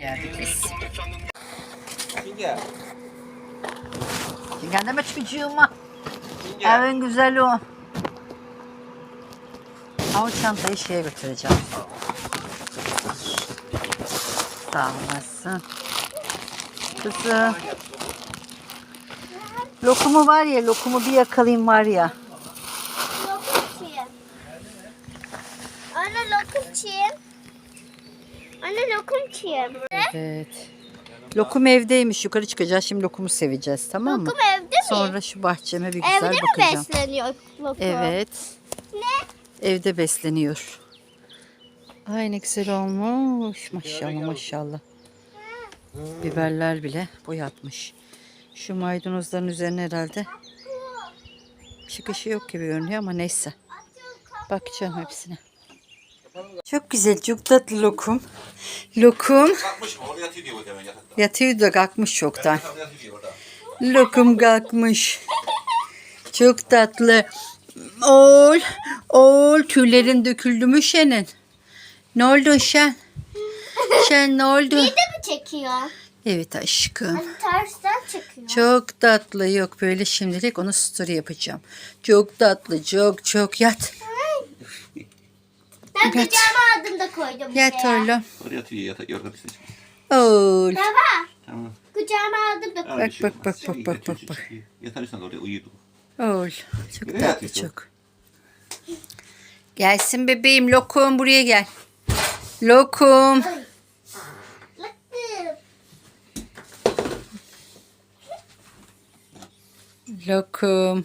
Geldik biz. Yenge. Şimdi deme çocuğuma. Yenge. Evin güzeli o. Ama çantayı şeye götüreceğim. Sağ olasın. Kızım. Lokumu var ya, lokumu bir yakalayayım var ya. Lokumçuyum. Anne lokumçuyum. Anne lokumçuyum. Evet. Lokum evdeymiş. Yukarı çıkacağız. Şimdi lokumu seveceğiz tamam mı? Lokum evde mi? Sonra şu bahçeme bir güzel evde mi bakacağım. besleniyor lokum? Evet. Ne? Evde besleniyor. Ay ne güzel olmuş. Maşallah maşallah. Biberler bile boyatmış. Şu maydanozların üzerine herhalde çıkışı yok gibi görünüyor ama neyse. Bakacağım hepsine. Çok güzel, çok tatlı lokum. Lokum Kalkmış mı? Oraya yatıyor diyor bu demen yatakta. yatıyor da kalkmış çoktan. Yatakta yatıyor diyor orada. Lokum kalkmış. Çok tatlı. Oğul, oğul tüylerin döküldü mü Şen'in? Ne oldu Şen? Şen ne oldu? Bir de mi çekiyor? Evet aşkım. Hani tersten çekiyor. Çok tatlı. Yok böyle şimdilik onu story yapacağım. Çok tatlı. Çok çok yat. Ben Yat. kucağıma aldım da koydum Yat buraya. oğlum. Oraya yatıyor yatak yorgan üstüne çıkıyor. Oğul. Baba Tamam. kucağıma aldım da koydum. Öyle bir şey bak, olmaz. bak, bak, bak, götür, bak, bak. çıkıyor. Yatar üstüne oraya uyudu. Oğul. Çok Nereye tatlı çok. Gelsin bebeğim. Lokum buraya gel. Lokum. Lokum.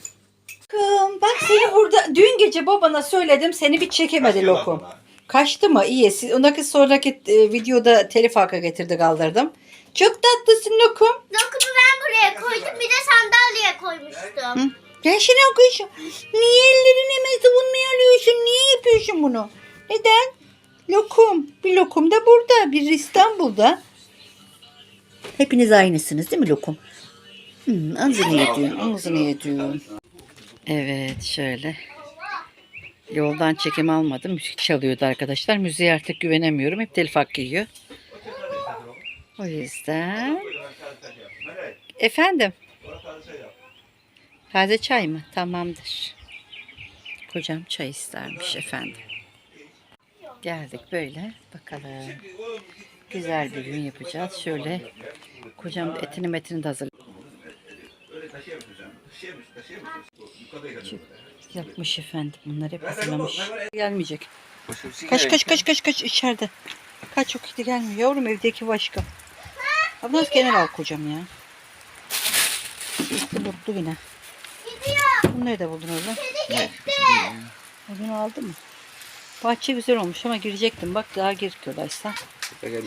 Lokum bak seni burada dün gece babana söyledim seni bir çekemedi lokum. sonra. Kaçtı mı? İyi. Siz- Ondaki sonraki e, videoda telif hakkı getirdi kaldırdım. Çok tatlısın lokum. Lokumu ben buraya koydum bir de sandalyeye koymuştum. Gel şimdi okuyuşum. Niye ellerin hemen savunmaya alıyorsun? Niye yapıyorsun bunu? Neden? Lokum. Bir lokum da burada. Bir İstanbul'da. Hepiniz aynısınız değil mi lokum? Hmm, ağzını yediyorsun. Ağzını yediyorsun. Evet şöyle. Yoldan çekim almadım. Müzik çalıyordu arkadaşlar. Müziğe artık güvenemiyorum. Hep telif hakkı yiyor. O yüzden. Efendim? Taze çay mı? Tamamdır. Kocam çay istermiş efendim. Geldik böyle. Bakalım. Güzel bir gün yapacağız. Şöyle kocam etini metini de Yapmış efendim. Bunlar hep hazırlamış. Gelmeyecek. Kaç kaç kaç kaç kaç içeride. Kaç yok işte gelmiyor. Yavrum evdeki başka. Abla genel al kocam ya. İşte buldu yine. Bunu nerede buldun oğlum? Bunu aldın mı? Bahçe güzel olmuş ama girecektim. Bak daha girkiyorlarsa.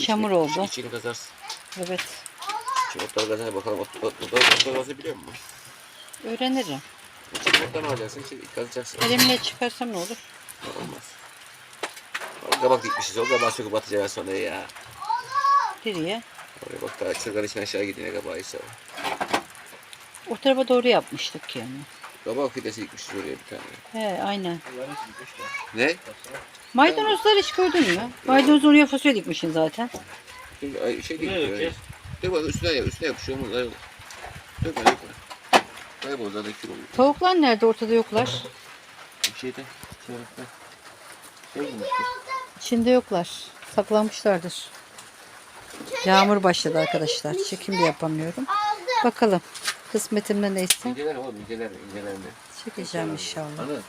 Çamur oldu. İçini kazarsın. Evet. Şu otları kazar bakalım. Ot, ot, ot, otları kazı biliyor musun? Öğrenirim. Otları alacaksın. Şimdi kazacaksın. Elimle çıkarsam ne olur? Olmaz. O kabak dikmişiz. O kabağı söküp atacağız sonra ya. Nereye? Oraya bak daha çırgan için aşağı gidiyor kabağı ise. O tarafa doğru yapmıştık yani. Kabak fidesi dikmişiz oraya bir tane. He aynen. Ne? Maydanozlar hiç gördün mü? Maydanoz oraya fasulye dikmişsin zaten. Şimdi ay, şey. Yani. Dök bak üstüne yap. Üstüne yapışıyor. Bunlar yok. Dökme dökme. Kaybol zaten kül oluyor. Tavuklar nerede? Ortada yoklar. Bir şeyde. Çığırıkta. Şey mi? İçinde yoklar. Saklanmışlardır. Yağmur başladı arkadaşlar. Çekim de yapamıyorum. Aldım. Bakalım. Kısmetimde neyse. İnceler oğlum inceler inceler mi? Çekeceğim inşallah. Anladın?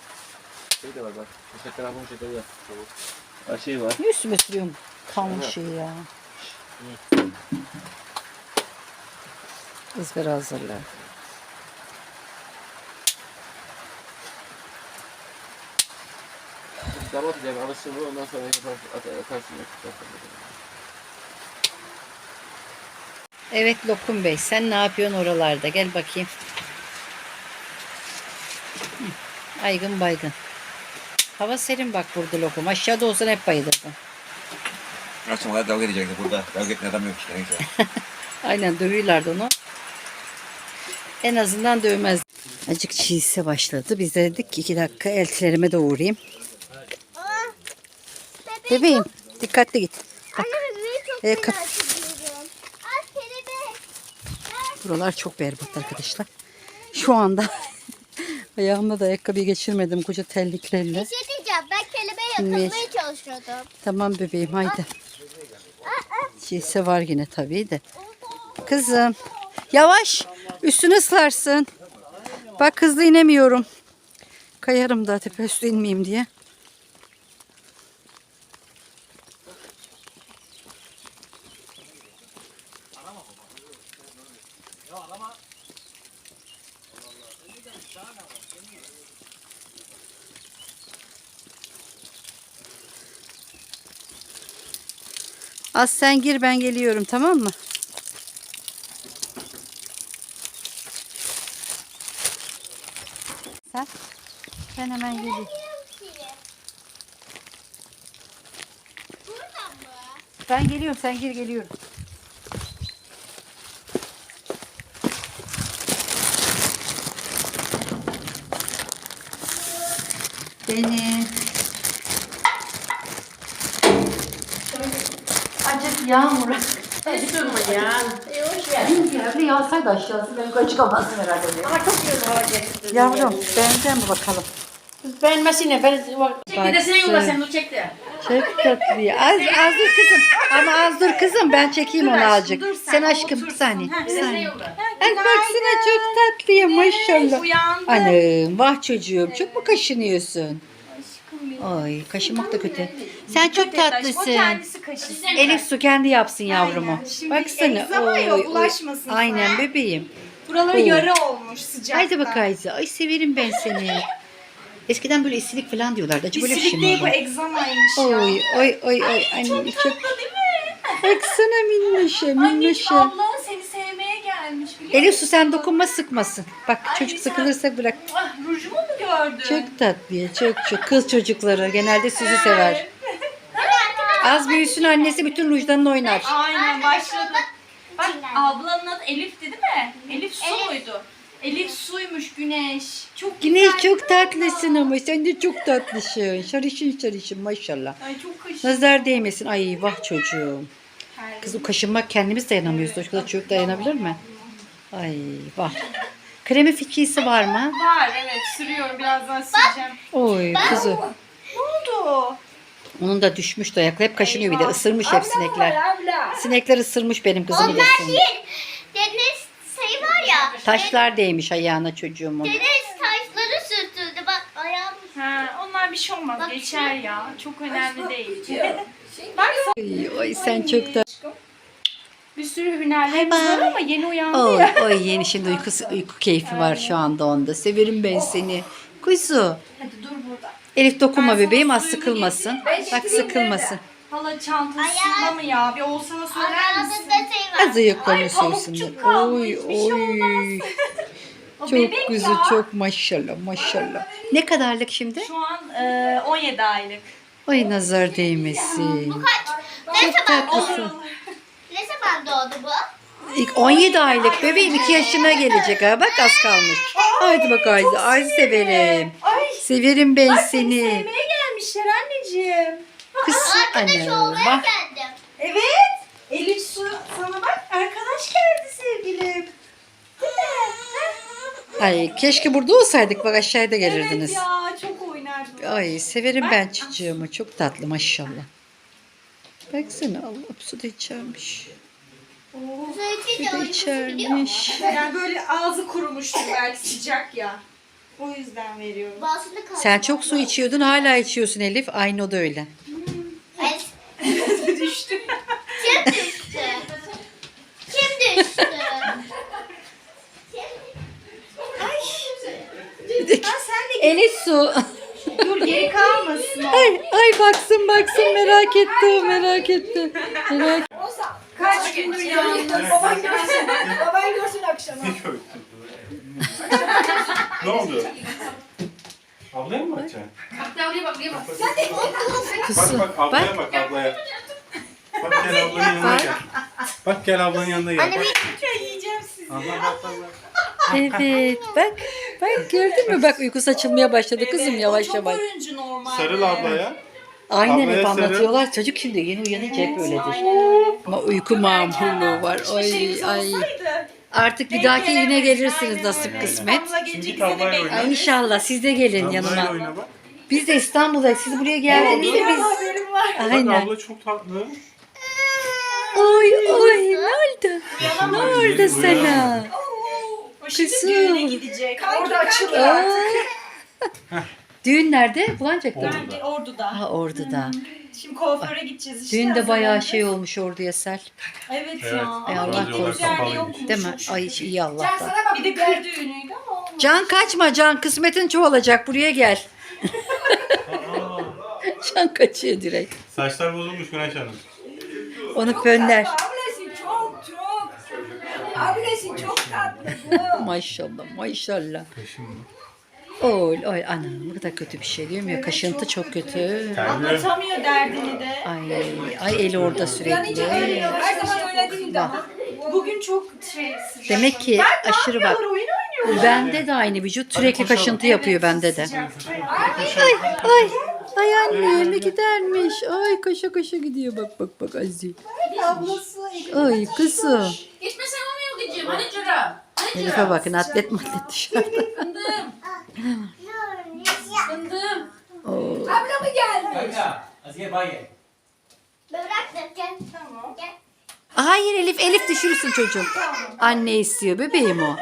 Şey de var bak. Köşe tarafın şeyde var. Var şey var. Niye üstüme sürüyorum kanlı şeyi ya? Izgara hazırla. Damat edeceğim alışsın bu ondan sonra atarsın. Evet Lokum Bey sen ne yapıyorsun oralarda? Gel bakayım. Aygın baygın. Hava serin bak burada Lokum. Aşağıda olsan hep bayılırdın. Akşam kadar dalga edecekti burada. Dalga etmeyen adam yok işte neyse. Aynen dövüyorlardı onu. En azından dövmez. Acık çiğse başladı. Biz de dedik ki iki dakika eltilerime de uğrayayım. Bebeğim dikkatli git. Anne bebeği çok E, merak kap-. Buralar çok berbat arkadaşlar. Şu anda ayağımda da ayakkabıyı geçirmedim koca terliklerle. Bir şey diyeceğim. Ben kelebeği yakalamaya çalışıyordum. Tamam bebeğim haydi. Şeyse var yine tabii de. Kızım yavaş üstünü ıslarsın. Bak hızlı inemiyorum. Kayarım da tepe üstü inmeyeyim diye. Az sen gir ben geliyorum tamam mı? Sen? Ben hemen mı? Ben geliyorum sen gir geliyorum. Beni. Yağmur. Durma ya. Bir yağsaydı aşağısı ben yukarı çıkamazdım herhalde. Ama çok güzel hava getirdi. Yavrum beğendin mi bakalım? Beğenmesine ben Çek de sen yolla Baksın. sen dur çek de. Ya. Az, az dur kızım. Ama az dur kızım. Ben çekeyim onu azıcık. Sen aşkım bir saniye. Bir saniye. Ay baksana çok tatlı ya maşallah. Anam vah çocuğum çok mu kaşınıyorsun? Ay kaşınmak da kötü. Sen çok O tatlısın. kendisi kaşısın. Elif su kendi yapsın yavrumu. Şimdi Baksana. egzama ya, oy, oy. bulaşmasın Aynen sana. bebeğim. Buraları Oo. yarı olmuş sıcaktan. Haydi bak Ayza. Ay severim ben seni. Eskiden böyle isilik falan diyorlardı. Acaba böyle bir şey İsilik mi değil bu oldu? egzamaymış ya. Oy oy oy oy. Anne çok değil mi? Baksana minnoşa Anneciğim minnoşa. abla seni sevmeye gelmiş biliyor Elif su sen dokunma sıkmasın. Bak Ay, çocuk sen- sıkılırsa bırak. Ah, rujumu mu gördün? Çok tatlı ya, çok çok. Kız çocukları genelde sizi sever. Az büyüsün annesi bütün rujlarını oynar. Aynen başladı. Bak ablanın adı Elif'ti değil mi? Elif su muydu? Elif suymuş güneş. Çok Güneş çok tatlısın ama sen de çok tatlısın. Sarışın sarışın maşallah. Ay çok kaşı. Nazar değmesin. Ay vah çocuğum. Kız o kaşınmak kendimiz dayanamıyoruz. O kadar çocuk dayanabilir mi? Ay vah. Kremi fikrisi var mı? Var evet sürüyorum birazdan sileceğim. Oy kızı. Ne oldu? Onun da düşmüş dayakla. Hep kaşınıyor bir de. Isırmış hep sinekler. Sinekler ısırmış benim kızımı da Onlar ısırmış. değil. Deniz sayı var ya. Taşlar değmiş ayağına çocuğumun. Deniz taşları sürtüldü. Bak ayağım. Ha, onlar bir şey olmaz. Bak Geçer ya. Çok önemli değil. Bak Ay, ay sen çok da... bir sürü hünerlerimiz Bye var bye. ama yeni uyandı Oy, ya. oy yeni şimdi uykusu, uyku keyfi var şu anda onda. Severim ben seni. Kuzu. Hadi dur. Elif dokunma Ben sana bebeğim az sıkılmasın. getireyim. Bak sıkılmasın. Hala çantasında mı ya? Bir olsana söyler misin? şey var. Az ayaklarını Ay, soysunlar. pamukçuk kalmış, Oy bir şey oy. O Çok bebek güzel ya. çok maşallah maşallah. Ne kadarlık şimdi? Şu an e, 17 aylık. Ay nazar değmesin. Ne Çok zaman tatlısın. doğdu? Ne zaman doğdu bu? İlk 17 aylık bebeğim 2 yaşına gelecek ha. Bak az kalmış. Haydi bak Ayza. Ay severim. Ay Severim ben seni seni. sevmeye gelmişler anneciğim. Kız Arkadaş anne. olmaya Bak geldim. Evet. Elif su sana bak arkadaş geldi sevgilim. Değil mi? Ay keşke burada olsaydık bak aşağıda gelirdiniz. Evet ya çok oynardı. Ay severim ben çocuğumu. Çok tatlı maşallah. Baksana Allah su da içermiş. Su Bir de içermiş. Yani böyle ağzı kurumuştur belki sıcak ya. O yüzden veriyorum. Sen çok su içiyordun hala içiyorsun Elif. Aynı o da öyle. Düştü. Kim düştü? Kim düştü? Ha sen de Elif su. dur geri kalmasın o. ay, ay baksın baksın merak etti o merak etti. Merak Kaç gündür yalnız. Baban görsün. Baban görsün akşama. Ne oldu? Ablaya mı bakacaksın? Kusu. Bak bak ablaya bak, ablaya. Bak gel ablanın yanına gel. Bak gel ablanın yanına gel. Bak. yiyeceğim sizi. Abla bak bak bak. Evet bak. Bak gördün mü bak uyku saçılmaya başladı kızım yavaş çok yavaş. oyuncu normal. Sarıl ablaya. Aynen hep Ablaya sarıl. anlatıyorlar. Çocuk şimdi yeni uyanınca hep öyledir. Ama uyku mamurluğu var. Ay ay. Artık bir dahaki yine gelirsiniz nasip kısmet. Şimdi oyna. Ay inşallah siz de gelin Ablayla yanıma. oyna bak. Biz de İstanbul'dayız. Siz buraya geldiğinizde biz... Haberim var. Bak Aynen. abla çok tatlı. Oy oy ne oldu? Ne oldu sana? O şimdi Kızım. gidecek. Orada açılır Aa. Düğün nerede? Bulancak'ta mı? Ben de Ordu'da. Ha Ordu'da. Şimdi kuaföre gideceğiz işte. Düğün de bayağı şey olmuş Ordu'ya Sel. Evet, Evet. ya. Ay, Allah gittiğimiz korusun. yokmuş. Değil mi? Ay iyi Allah'tan. Bir de kır düğünüydü ama olmadı. Can kaçma Can. Kısmetin çoğalacak. Buraya gel. Can kaçıyor direkt. saçlar bozulmuş Güneş Hanım. Onu fönler. Ablası çok çok. Ablası çok tatlı. Maşallah maşallah. Mı? Oy oy anam ne kadar kötü bir şey değil mi? ya? Kaşıntı çok kötü. Terbiye. Anlatamıyor derdini de. Ay ay eli orada sürekli. Her zaman öyle değildi ama. Bugün çok şey sıcak. Demek ki aşırı bak. Bende de aynı vücut sürekli kaşıntı yapıyor bende de. Sıcak. Ay ay annem gidermiş. Ay koşa koşa gidiyor bak bak bak Aziz. Ay kızım. Gitmesen olmuyor gideceğim. Hani çıra. Hani Elif'e bakın atlet matlet dışarıda. Fındım. Oo. Abla mı geldi? Baye. Bırak da gel. Tamam. Gel. Hayır Elif Elif düşürürsün çocuğum. Anne istiyor bebeğim o.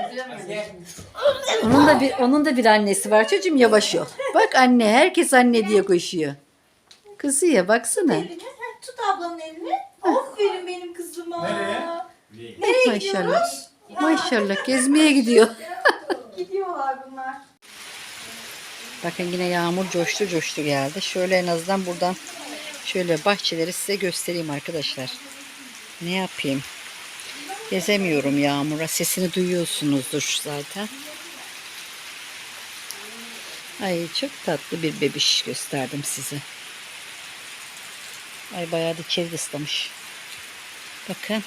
Onun da bir onun da bir annesi var çocuğum yavaş ol. Bak anne herkes anne diye koşuyor. Kızı ya baksana. Tut ablanın elini. Aferin benim kızıma. Nereye? Maşallah. Maşallah gezmeye gidiyor. Gidiyorlar bunlar. Bakın yine yağmur coştu coştu geldi. Şöyle en azından buradan şöyle bahçeleri size göstereyim arkadaşlar. Ne yapayım? Gezemiyorum yağmura. Sesini duyuyorsunuzdur zaten. Ay çok tatlı bir bebiş gösterdim size. Ay bayağı da içeri ıslamış. Bakın.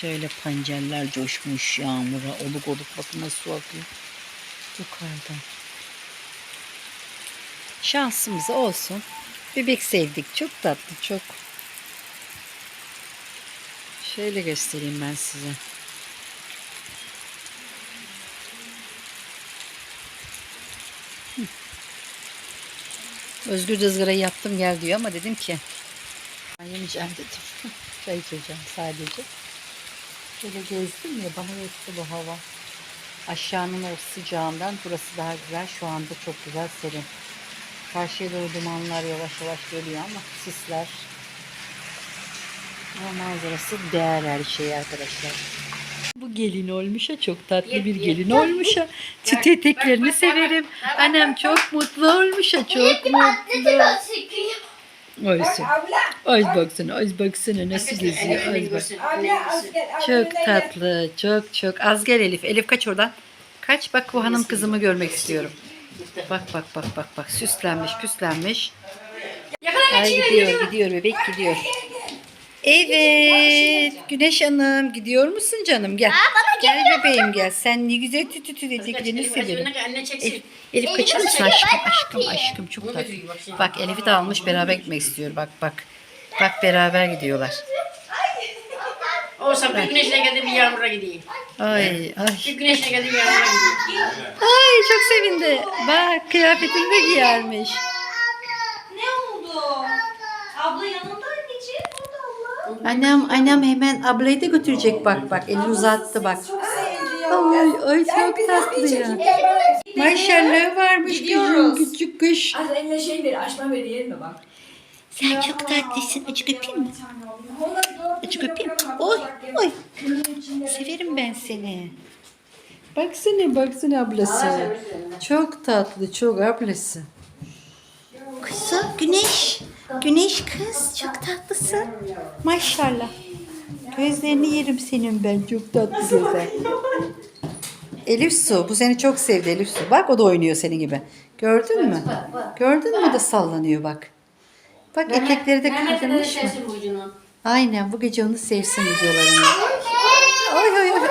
Şöyle pancarlar coşmuş yağmura. Oluk oluk bakın nasıl su akıyor. Yukarıdan. Şansımız olsun. Bebek sevdik. Çok tatlı. Çok. Şöyle göstereyim ben size. Özgür de ızgarayı yaptım gel diyor ama dedim ki yemeyeceğim dedim. Çay içeceğim sadece. Şöyle gezdim ya bana yetti bu hava. Aşağının o sıcağından burası daha güzel. Şu anda çok güzel serin. Karşıya doğru dumanlar yavaş yavaş geliyor ama sisler. Ama manzarası değer her şey arkadaşlar. Bu gelin olmuş ha çok tatlı bir gelin olmuş ha. Tüt eteklerini severim. Annem çok mutlu olmuş ha çok mutlu. Abla. Ay baksana ay baksana nasıl geziyor ay bak. Çok tatlı, çok çok. Az gel Elif. Elif kaç oradan. Kaç bak bu hanım kızımı görmek istiyorum. Bak bak bak bak bak süslenmiş püslenmiş. Ay gidiyor gidiyor bebek gidiyor. Evet Güneş Hanım gidiyor musun canım gel. Gel bebeğim gel. Sen ne güzel tütü tütü dediklerini severim. Anne çeksin. Elif, Elif kaçır mısın aşkım aşkım aşkım çok tatlı. Bak Elif'i de almış beraber gitmek istiyor bak bak. Bak beraber gidiyorlar. Olsa bir güneşle geldi bir yağmura gideyim. Ay ay. Bir güneşle geldi bir yağmura gideyim. Ay çok sevindi. Bak kıyafetini de giyermiş. Ne oldu? Abla abla. Annem annem hemen ablayı da götürecek bak bak elini uzattı bak. Ay ay çok tatlı ya. Maşallah varmış kızım küçük kış. Az eline şey ver, açma ver yiyelim mi bak. Sen çok tatlısın. Acık öpeyim mi? Acık öpeyim. Oy oy. Severim ben seni. Baksana baksana ablası. Çok tatlı çok ablası. Kızım güneş. Güneş kız çok tatlısın. Maşallah. Gözlerini yerim senin ben çok tatlı güzel. Elif Su bu seni çok sevdi Elif Su. Bak o da oynuyor senin gibi. Gördün mü? Gördün mü de sallanıyor bak. Bak etekleri de Mehmet'e de kırdırmış mı? Aynen bu gece onu sevsin videolarını. Oy oy oy.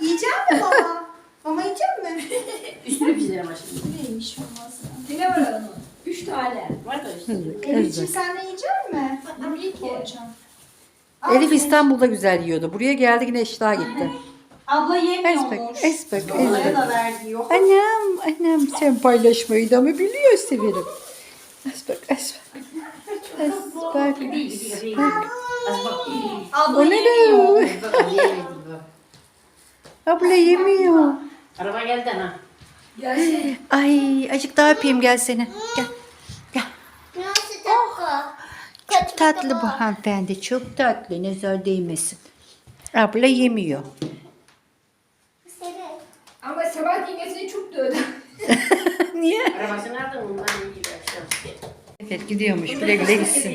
Yiyecek mi baba? Mama yiyecek mi? Üstünü bizlere başladı. Yine var onun. Üç tane. Var da üstü. Kız bak. sen de yiyecek mi? Tabii ki. Elif İstanbul'da güzel yiyordu. Buraya geldi yine iştah gitti. Abla Esbek, yemiyormuş. esbek, esbek. da yok. Annem, annem sen paylaşmayı da mı biliyor severim. Esbek, esbek. Esbek, esbek. Abla O ne yemiyor. Abla yemiyor. Araba geldi ha. Gelsene. Ay, acık daha öpeyim gel seni. Gel. Nasıl tatlı? Çok tatlı bu hanımefendi. Çok tatlı. Nazar değmesin. Abla yemiyor. Ama sabah yengesini çok dövdü. Niye? Arabasını aldın ondan iyi gidiyor. Evet gidiyormuş. Güle güle gitsin.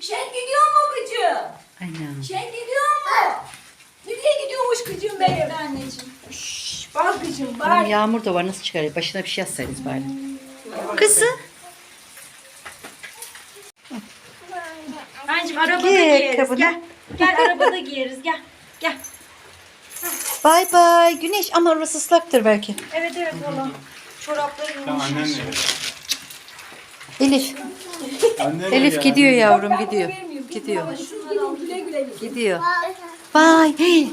Şen gidiyor mu kızım? Anam. Şen gidiyor mu? Nereye gidiyormuş kızım benim anneciğim? Şşş, bak Anam bak. yağmur da var. Nasıl çıkarıyor? Başına bir şey yazsaydınız bari. Kızı. Anneciğim arabada Gel giyeriz. kabına. Gel. Gel arabada giyeriz. Gel. Gel. Bay bay. Güneş ama orası ıslaktır belki. Evet evet valla. Çorapları Tamam annen? Elif. Annen Elif nerede? gidiyor yavrum gidiyor. Gidiyor. Siz. Gidiyor. Bay. Hey.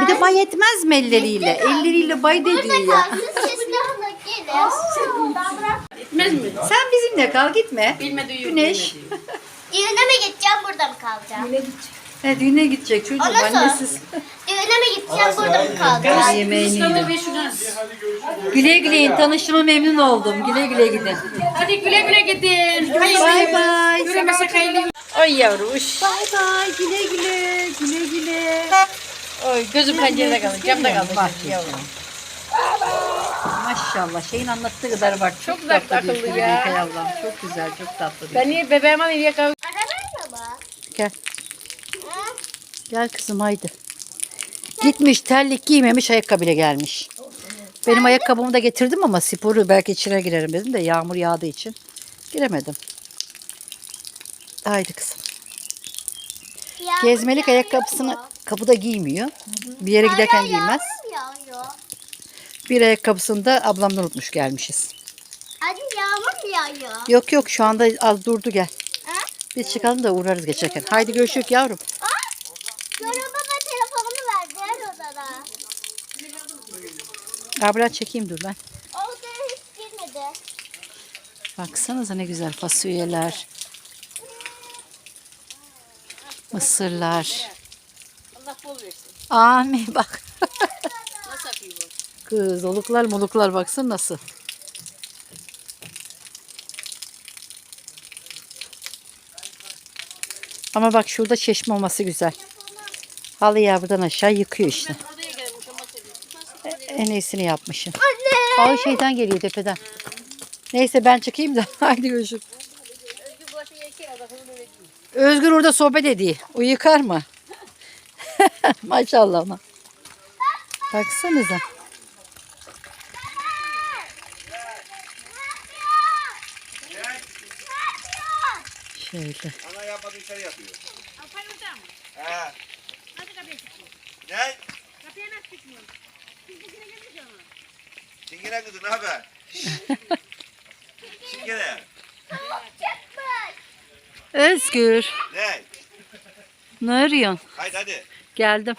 Bir de bay etmez mi elleriyle? Elleriyle bay dediyor ya. Etmez mi? Sen bizimle kal gitme. Bilmedi. Güneş. bilmedi. Düğüne mi gideceğim burada mı kalacağım? Güle gidecek. He, düğüne gidecek çocuğum Ondan sonra- annesiz. Düğüne mi gideceğim burada mı kalacağım? Yemeğini yedim. Güle güle. Tanıştığıma memnun oldum. Güle güle gidin. Hadi güle güle gidin. Bay bay. Yürümesek hayırlı. Ay yavruş. Bay bay. Güle güle. Güle güle. Oy gözüm pencerede kalır. Camda kalır. Bak yavrum. Maşallah şeyin anlattığı kadar var. Çok, güzel, tatlı akıllı şimdi ya. İlkay ablam. Çok güzel, çok tatlı diyor. Ben niye bebeğime nereye kalk? Arabayla mı? Gel. Gel kızım haydi. Gitmiş terlik giymemiş ayakkabıyla gelmiş. Benim ayakkabımı da getirdim ama sporu belki içine girerim dedim de yağmur yağdığı için giremedim. Haydi kızım. Yağmur Gezmelik ayakkabısını mu? kapıda giymiyor. Bir yere giderken Hala giymez. Yağmur mu yağıyor? Bir ayakkabısını da ablamdan unutmuş gelmişiz. Hadi yağmur mu yağıyor? Yok yok şu anda az durdu gel. Biz çıkalım da uğrarız geçerken. Haydi görüşürüz yavrum. Sonra baba telefonumu verdi her odada. Abla çekeyim dur ben. O odaya hiç girmedi. Baksanıza ne güzel fasulyeler. Mısırlar. Allah bol versin. Amin bak. Nasıl akıyor bu? Kız oluklar moluklar baksın nasıl. Ama bak şurada çeşme olması güzel. Halı buradan aşağı yıkıyor işte. En iyisini yapmışsın. Anne. Aa şeyden geliyor tepeden. Neyse ben çıkayım da haydi görüşürüz. Özgür orada sohbet ediyor. O yıkar mı? Maşallah ona. Baksanıza. Şöyle. Dışarı yapıyor. Alpay orada mı? He. Hadi kapıya çıkıyor. Ne? Kapıya nasıl çıkmıyor? Çizgisine gelmiş ama. Çingene kızı ne haber? Çingene. Özgür. Ne? Ne arıyorsun? Haydi hadi. Geldim.